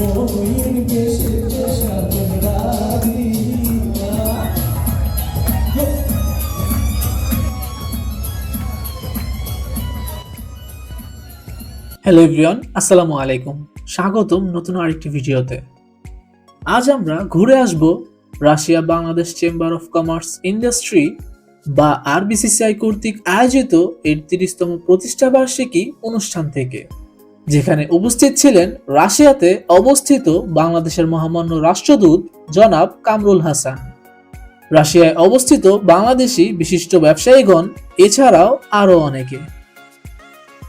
Hello everyone আসসালামু আলাইকুম। স্বাগতম নতুন আরেকটি ভিডিওতে। আজ আমরা ঘুরে আসব Russia Bangladesh Chamber of Commerce Industry বা আরবিসিসিআই কর্তৃক আয়োজিত এর তিরিশতম প্রতিষ্ঠাবার্ষিকী অনুষ্ঠান থেকে। যেখানে উপস্থিত ছিলেন রাশিয়াতে অবস্থিত বাংলাদেশের মহামান্য রাষ্ট্রদূত জনাব কামরুল হাসান। রাশিয়ায় অবস্থিত বাংলাদেশি বিশিষ্ট ব্যবসায়ীগণ, এছাড়াও আরও অনেকে।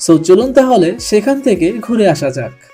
সো চলুন তাহলে সেখান থেকে ঘুরে আসা যাক।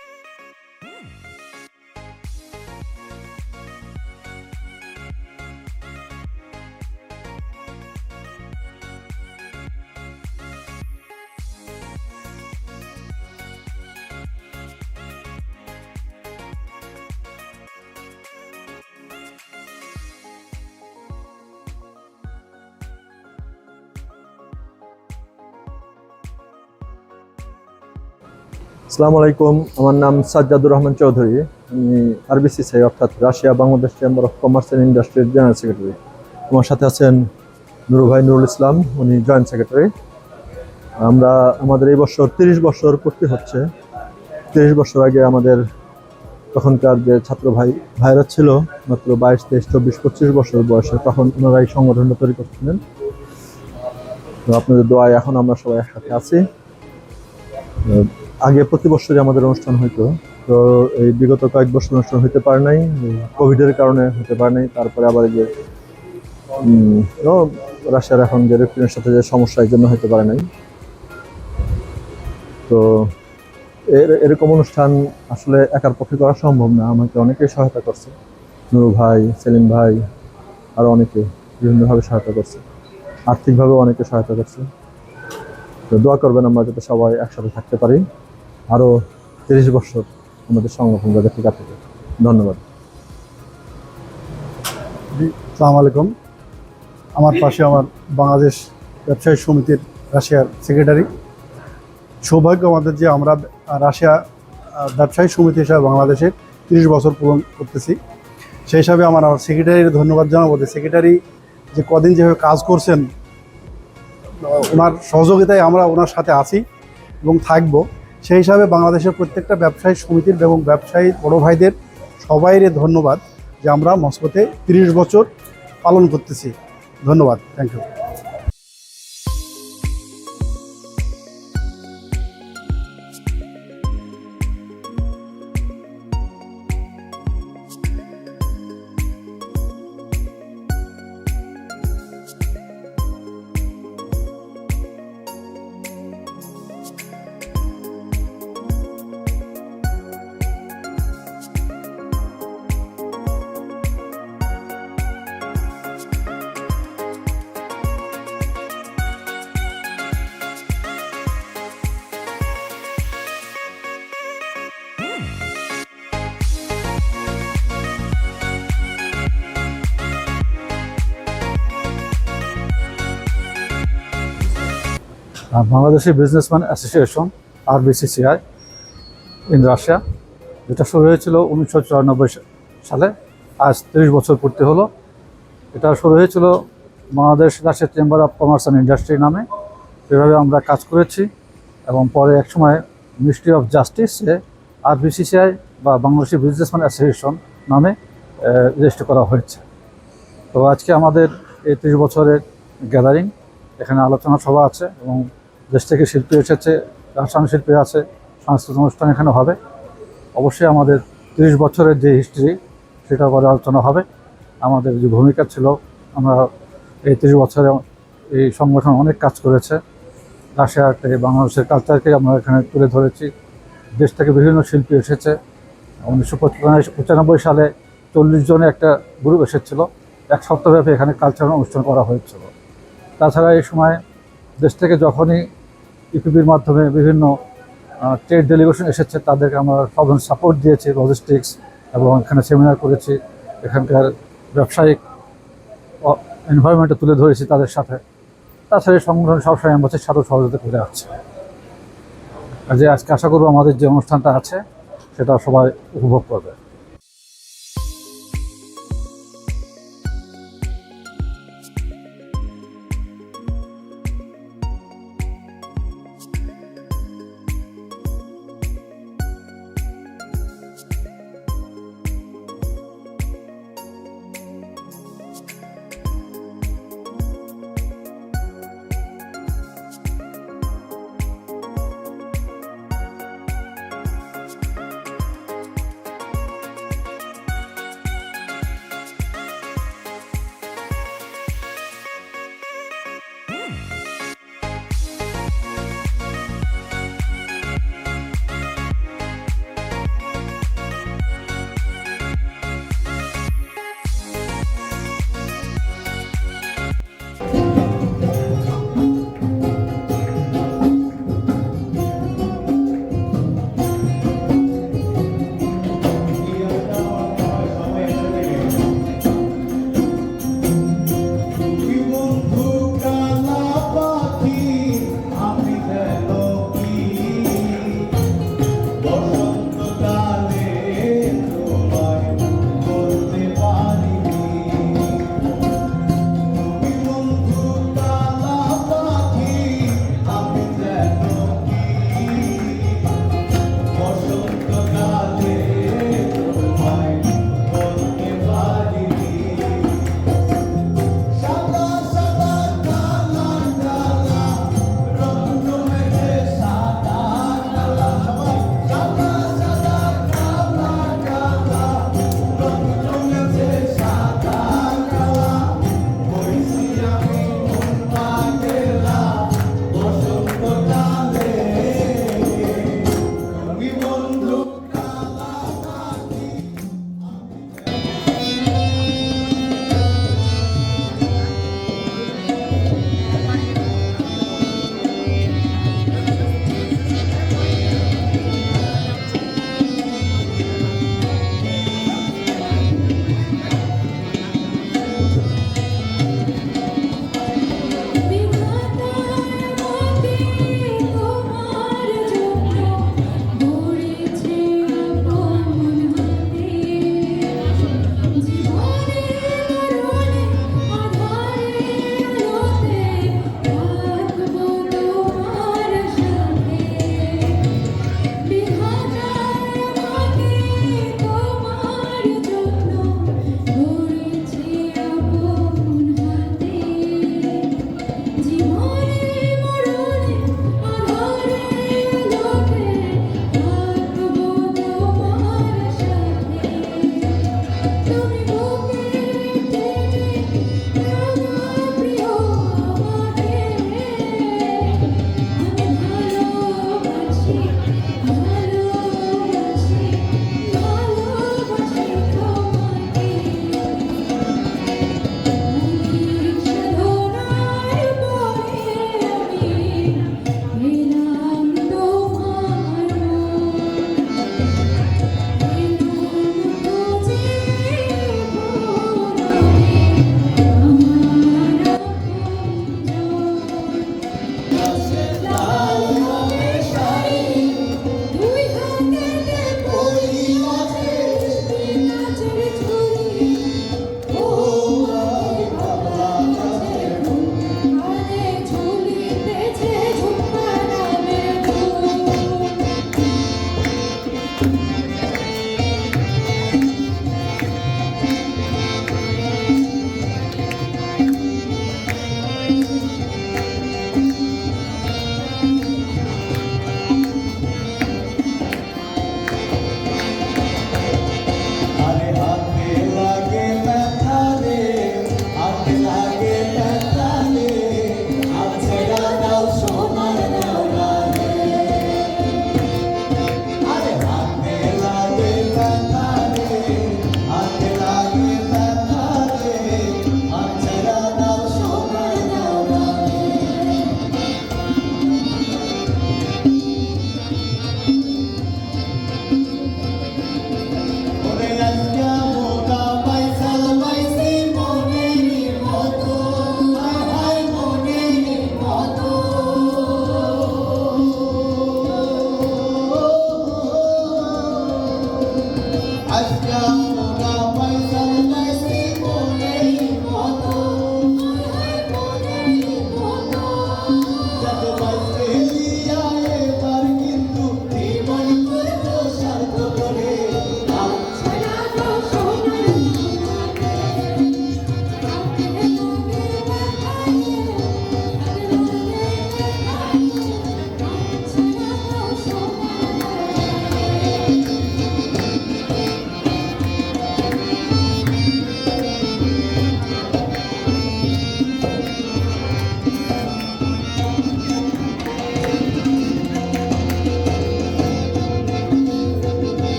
আসসালামু আলাইকুম। আমার নাম সাজ্জাদুর রহমান চৌধুরী। আমি আরবিসিসিআই অর্থাৎ Russia Bangladesh Chamber of Commerce and ইন্ডাস্ট্রির জেনারেল সেক্রেটারি আমার সাথে আছেন নুরু ভাই নুরুল ইসলাম, উনি জয়েন্ট সেক্রেটারি আমরা, আমাদের এই বছর তিরিশ বছর পূর্তি হচ্ছে। তিরিশ বছর আগে আমাদের তখনকার যে ছাত্র ভাই, ভাইরা ছিল, মাত্র বাইশ, তেইশ, চব্বিশ, পঁচিশ বছর বয়সে, তখন ওনারা এই সংগঠনটা তৈরি করছিলেন। তো আপনাদের দোয়ায় এখন আমরা সবাই একসাথে আছি। আগে প্রতি বছরই আমাদের অনুষ্ঠান হইতো। তো এই বিগত কয়েক বছর অনুষ্ঠান হইতে পারে নাই কোভিডের কারণে হতে পারে নাই। তারপরে আবার যে রাশিয়ার এখন যে ইউক্রেনের সাথে যে সমস্যা এই জন্য হতে পারে নাই। তো এর- এরকম অনুষ্ঠান আসলে একার পক্ষে করা সম্ভব না। আমাকে অনেকেই সহায়তা করছে। নুরু ভাই, সেলিম ভাই, আরও অনেকে বিভিন্নভাবে সহায়তা করছে। আর্থিকভাবেও অনেকে সহায়তা করছে। তো দোয়া করবেন আমরা যাতে সবাই একসাথে থাকতে পারি। আরও তিরিশ বছর আমাদের সংরক্ষণ করে টিকা থাকে ধন্যবাদ। সালাম আলাইকুম। আমার পাশে আমার বাংলাদেশ ব্যবসায়ী সমিতির রাশিয়ার সেক্রেটারি। সৌভাগ্য আমাদের যে আমরা রাশিয়া ব্যবসায়ী সমিতি হিসাবে বাংলাদেশে তিরিশ বছর পূরণ করতেছি। সেই হিসাবে আমার আমার সেক্রেটারির ধন্যবাদ জানাব যে সেক্রেটারি যে কদিন যেভাবে কাজ করছেন, ওনার সহযোগিতায় আমরা ওনার সাথে আছি এবং থাকব। সেই হিসাবে বাংলাদেশের প্রত্যেকটা ব্যবসায়ী সমিতির এবং ব্যবসায়ী বড় ভাইদের সবাইরে ধন্যবাদ যে আমরা মস্কোতে তিরিশ বছর পালন করতেছি। ধন্যবাদ। Thank you Bangladeshi businessman association R BCCI in Russia যেটা শুরু হয়েছিল উনিশশো চুরানব্বই সালে, আজ তিরিশ বছর পূর্তি হলো। এটা শুরু হয়েছিল Bangladesh Russia Chamber of Commerce and Industry নামে। এভাবে আমরা কাজ করেছি এবং পরে একসময় মিনিস্ট্রি অফ জাস্টিসে আর বিসিসিআই বা বাংলাদেশি বিজনেসম্যান অ্যাসোসিয়েশন নামে রেজিস্টার করা হয়েছে। তো আজকে আমাদের এই ত্রিশ বছরের গ্যাদারিং এখানে আলোচনা সভা আছে এবং দেশ থেকে শিল্পী এসেছে, রাসায়নিক শিল্পী আছে সাংস্কৃতিক অনুষ্ঠান এখানে হবে। অবশ্যই আমাদের তিরিশ বছরের যে হিস্ট্রি সেটা পরে আলোচনা হবে। আমাদের যে ভূমিকা ছিল, আমরা এই তিরিশ বছরে এই সংগঠন অনেক কাজ করেছে। রাশিয়াতে, বাংলাদেশের কালচারকে আমরা এখানে তুলে ধরেছি। দেশ থেকে বিভিন্ন শিল্পী এসেছে। উনিশশো পঁচানব্বই সালে চল্লিশ জনে একটা গ্রুপ এসেছিল। এক সপ্তাহব্যাপী এখানে কালচারাল অনুষ্ঠান করা হয়েছিল। তাছাড়া এই সময় দেশ থেকে যখনই ইপিপির মাধ্যমে বিভিন্ন ট্রেড ডেলিগেশন এসেছে, তাদেরকে আমরা সব সাপোর্ট দিয়েছি লজিস্টিক্স এবং এখানে সেমিনার করেছি, এখানকার ব্যবসায়িক এনভায়রনমেন্টে তুলে ধরেছি তাদের সাথে। তাছাড়া সংগঠন সবসময় আমাদের সাথে সহযোগিতা করে আসছে। আর যে আজকে আশা করব আমাদের যে অনুষ্ঠানটা আছে, সেটা সবাই উপভোগ করবে।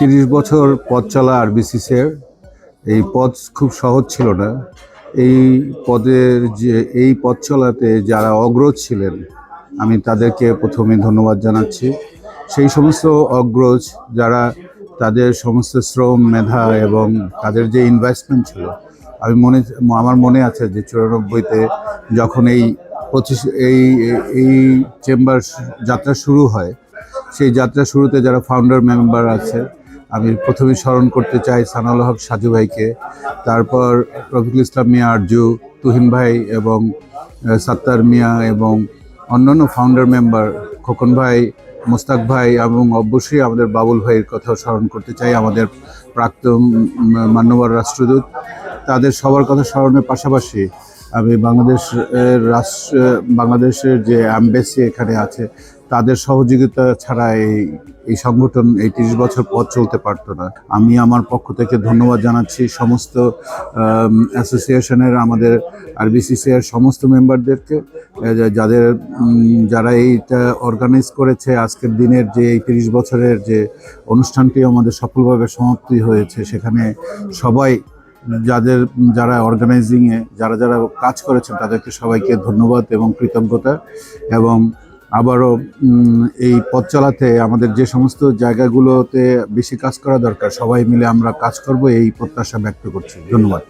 তিরিশ বছর পথ চলা আরবিসিসের এই পথ খুব সহজ ছিল না। এই পদের যে, এই পথ চলাতে যারা অগ্রজ ছিলেন, আমি তাদেরকে প্রথমে ধন্যবাদ জানাচ্ছি। সেই সমস্ত অগ্রজ যারা তাদের সমস্ত শ্রম, মেধা এবং তাদের যে ইনভেস্টমেন্ট ছিল, আমি মনে, আমার মনে আছে যে চুরানব্বইতে যখন এই পঁচিশ, এই এই চেম্বার যাত্রা শুরু হয়, সেই যাত্রা শুরুতে যারা ফাউন্ডার মেম্বার আছে প্রথমে স্মরণ করতে চাই সানাউল হক সাজু ভাইকে, তারপর রফিকুল ইসলাম মিয়া আরজু, তুহিন ভাই এবং সাত্তার মিয়া এবং অন্যান্য ফাউন্ডার মেম্বার খোকন ভাই, মোস্তাক ভাই এবং অবশ্যই আমাদের বাবুল ভাইয়ের কথাও স্মরণ করতে চাই আমাদের প্রাক্তন মান্যবর রাষ্ট্রদূত। তাদের সবার কথা স্মরণের পাশাপাশি আমি বাংলাদেশের রাষ্ট্র, বাংলাদেশের যে অ্যাম্বাসি এখানে আছে তাদের সহযোগিতা ছাড়া এই এই সংগঠন এই তিরিশ বছর পথ চলতে পারতো না। আমি আমার পক্ষ থেকে ধন্যবাদ জানাচ্ছি সমস্ত অ্যাসোসিয়েশনের আমাদের আরবিসিসিআর সমস্ত মেম্বারদেরকে যাদের যারা এইটা অর্গানাইজ করেছে, আজকের দিনের যে এই তিরিশ বছরের যে অনুষ্ঠানটি আমাদের সফলভাবে সমাপ্তি হয়েছে। সেখানে সবাই, যাদের, যারা অর্গানাইজিংয়ে যারা যারা কাজ করেছেন, তাদেরকে সবাইকে ধন্যবাদ এবং কৃতজ্ঞতা এবং আবারও এই পথ চলাতে আমাদের যে সমস্ত জায়গাগুলোতে বেশি কাজ করা দরকার, সবাই মিলে আমরা কাজ করব, এই প্রত্যাশা ব্যক্ত করছি। ধন্যবাদ।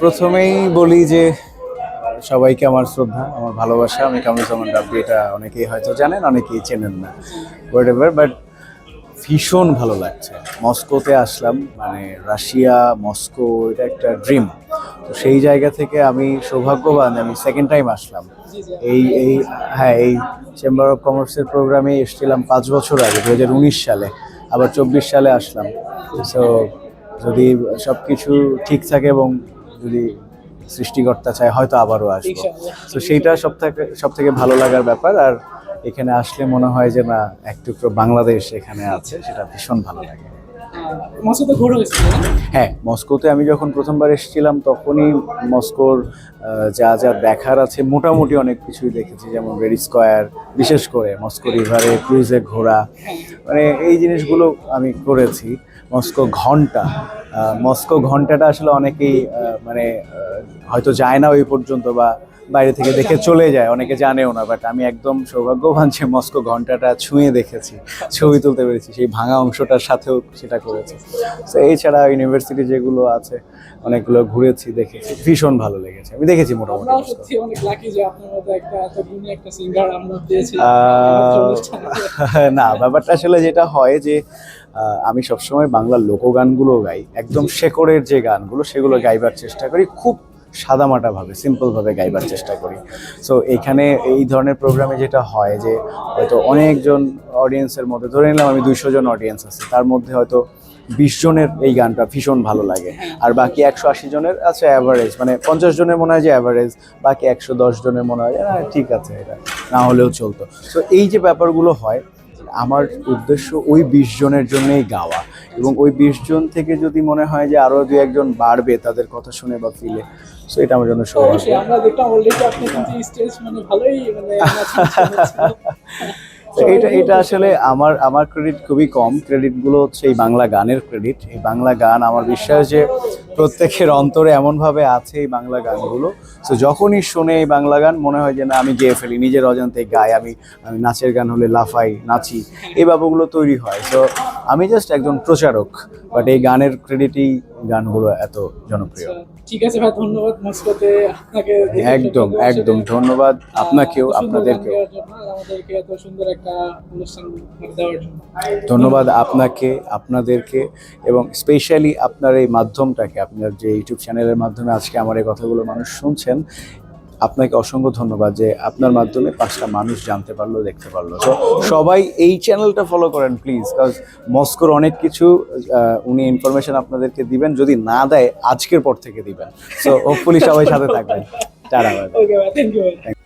প্রথমেই বলি যে সবাইকে আমার শ্রদ্ধা, আমার ভালোবাসা। আমি কামরুজ্জামান রাব্বি এটা অনেকেই হয়তো জানেন, অনেকেই চেনেন না হোয়াট এভার বাট ভীষণ ভালো লাগছে। মস্কোতে আসলাম মানে রাশিয়া, মস্কো, এটা একটা ড্রিম তো সেই জায়গা থেকে আমি সৌভাগ্যবান, আমি সেকেন্ড টাইম আসলাম। এই এই হ্যাঁ এই চেম্বার অফ কমার্সের প্রোগ্রামে এসেছিলাম পাঁচ বছর আগে দু হাজার উনিশ সালে। আবার চব্বিশ সালে আসলাম। সো যদি সব কিছু ঠিক থাকে এবং যদি সৃষ্টিকর্তা চায় হয়তো আবারও আসব। তো সেইটা সব থেকে সব থেকে ভালো লাগার ব্যাপার। আর এখানে আসলে মনে হয় যে না এক টুকরো বাংলাদেশ এখানে আছে সেটা ভীষণ ভালো লাগে। হ্যাঁ মস্কোতে আমি যখন প্রথমবার এসেছিলাম তখনই মস্কোর যা যা দেখার আছে মোটামুটি অনেক কিছুই দেখেছি। যেমন রেড স্কোয়ার বিশেষ করে মস্কো রিভারে ক্রুজে ঘোরা। মানে এই জিনিসগুলো আমি করেছি। মস্কো ঘণ্টা। মস্কো ঘন্টাটা আসলে অনেকেই মানে হয়তো যায় না ওই পর্যন্ত বা বাইরে থেকে দেখে চলে যায় অনেকে জানেও না বাট আমি একদম সৌভাগ্যবান যে মস্কো ঘন্টাটা ছুঁয়ে দেখেছি ছবি তুলতে পেরেছি সেই ভাঙা অংশটার সাথেও সেটা করেছি। তো এছাড়া ইউনিভার্সিটি যেগুলো আছে অনেকগুলো ঘুরেছি দেখেছি ভীষণ ভালো লেগেছে আমি দেখেছি মোটামুটি না ব্যাপারটা আসলে যেটা হয় যে আমি সবসময় বাংলা লোকগানগুলো গাই। একদম শেকড়ের যে গানগুলো সেগুলো গাইবার চেষ্টা করি খুব সাদামাটা ভাবে সিম্পল ভাবে গাইবার চেষ্টা করি। সো এখানে এই ধরনের প্রোগ্রামে যেটা হয় যে হয়তো অনেকজন অডিয়েন্সের মধ্যে ধরে নিলাম আমি দুইশো জন অডিয়েন্স আছে তার মধ্যে হয়তো বিশ জনের এই গানটা ভীষণ ভালো লাগে। আর বাকি একশো আশি জনের আছে অ্যাভারেজ মানে পঞ্চাশ জনের মনে হয় যে অ্যাভারেজ বাকি একশো দশ জনের মনে হয় যে, "হ্যাঁ, ঠিক আছে এটা না হলেও চলতো। তো এই যে ব্যাপারগুলো হয় আমার উদ্দেশ্য ওই বিশ জনের জন্যই গাওয়া। এবং ওই বিশ জন থেকে যদি মনে হয় যে আরও দু একজন বাড়বে তাদের কথা শুনে বা ফিলে সো এটা আমার জন্য সহজ আমরা দেখলাম অলরেডি আপনি কিন্তু স্টেজ মানে ভালোই মানে এটা এটা আসলে আমার আমার ক্রেডিট খুবই কম। ক্রেডিটগুলো হচ্ছে এই বাংলা গানের ক্রেডিট এই বাংলা গান আমার বিশ্বাস যে প্রত্যেকের অন্তরে এমন ভাবে আছে এই বাংলা গানগুলো। তো যখনই শুনে এই বাংলা গান মনে হয় যে না আমি গেয়ে ফেলি নিজের অজান্তে গাই আমি আমি নাচের গান হলে লাফাই নাচি। এই ব্যাপারগুলো তৈরি হয়। তো আমি জাস্ট একজন প্রচারক বাট এই গানের ক্রেডিটই গানগুলো এত জনপ্রিয়। ঠিক আছে ভাই ধন্যবাদ মস্কোতে আপনাকে একদম একদম ধন্যবাদ আপনাকেও আপনাদেরকে আপনাদেরকেও। গাওয়ার জন্য আর আমাদেরকে এত সুন্দর একটা অনুষ্ঠান দেওয়ার জন্য। ধন্যবাদ আপনাকে আপনাদেরকে এবং স্পেশালি আপনার এই মাধ্যমটাকে আপনার যে ইউটিউব চ্যানেলের মাধ্যমে আজকে আমার এই কথাগুলো মানুষ শুনছেন আপনাকে অসংখ্য ধন্যবাদ যে আপনার মাধ্যমে পাঁচটা মানুষ জানতে পারল দেখতে পারল। তো সবাই এই চ্যানেলটা ফলো করেন প্লিজ কারণ মস্কোর অনেক কিছু উনি ইনফরমেশন আপনাদেরকে দিবেন যদি না দেয় আজকের পর থেকে দিবেন। সো হোপফুলি সবাই সাথে থাকবেন। টাটা থ্যাংক ইউ ভাই